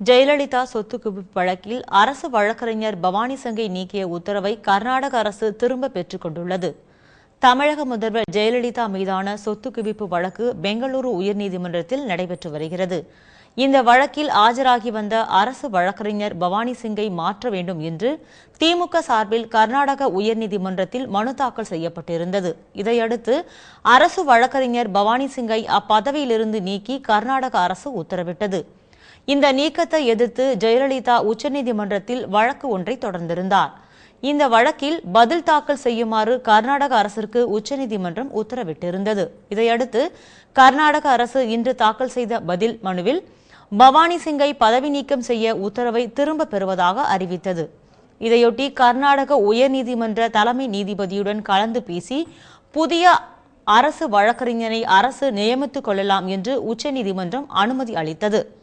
ஜெயலலிதா சொத்து குவிப்பு வழக்கில் அரசு வழக்கறிஞர் பவானி சங்கை நீக்கிய உத்தரவை கர்நாடக அரசு திரும்ப பெற்றுக் கொண்டுள்ளது. தமிழக முதல்வர் ஜெயலலிதா மீதான சொத்து குவிப்பு வழக்கு பெங்களூரு உயர்நீதிமன்றத்தில் நடைபெற்று வருகிறது. இந்த வழக்கில் ஆஜராகி வந்த அரசு வழக்கறிஞர் பவானி சிங்கை மாற்ற வேண்டும் என்று திமுக சார்பில் கர்நாடக உயர்நீதிமன்றத்தில் மனு தாக்கல் செய்யப்பட்டிருந்தது. இதையடுத்து அரசு வழக்கறிஞர் பவானி சிங்கை அப்பதவியிலிருந்து நீக்கி கர்நாடக அரசு உத்தரவிட்டது. இந்த நீக்கத்தை எதிர்த்து ஜெயலலிதா உச்சநீதிமன்றத்தில் வழக்கு ஒன்றை தொடர்ந்திருந்தார். இந்த வழக்கில் பதில் தாக்கல் செய்யுமாறு கர்நாடக அரசிற்கு உச்சநீதிமன்றம் உத்தரவிட்டிருந்தது. இதையடுத்து கர்நாடக அரசு இன்று தாக்கல் செய்த பதில் மனுவில் பவானி சிங்கை பதவி நீக்கம் செய்ய உத்தரவை திரும்ப பெறுவதாக அறிவித்தது. இதையொட்டி கர்நாடக உயர்நீதிமன்ற தலைமை நீதிபதியுடன் கலந்து பேசி புதிய அரசு வழக்கறிஞரை அரசு நியமித்துக் கொள்ளலாம் என்று உச்சநீதிமன்றம் அனுமதி அளித்தது.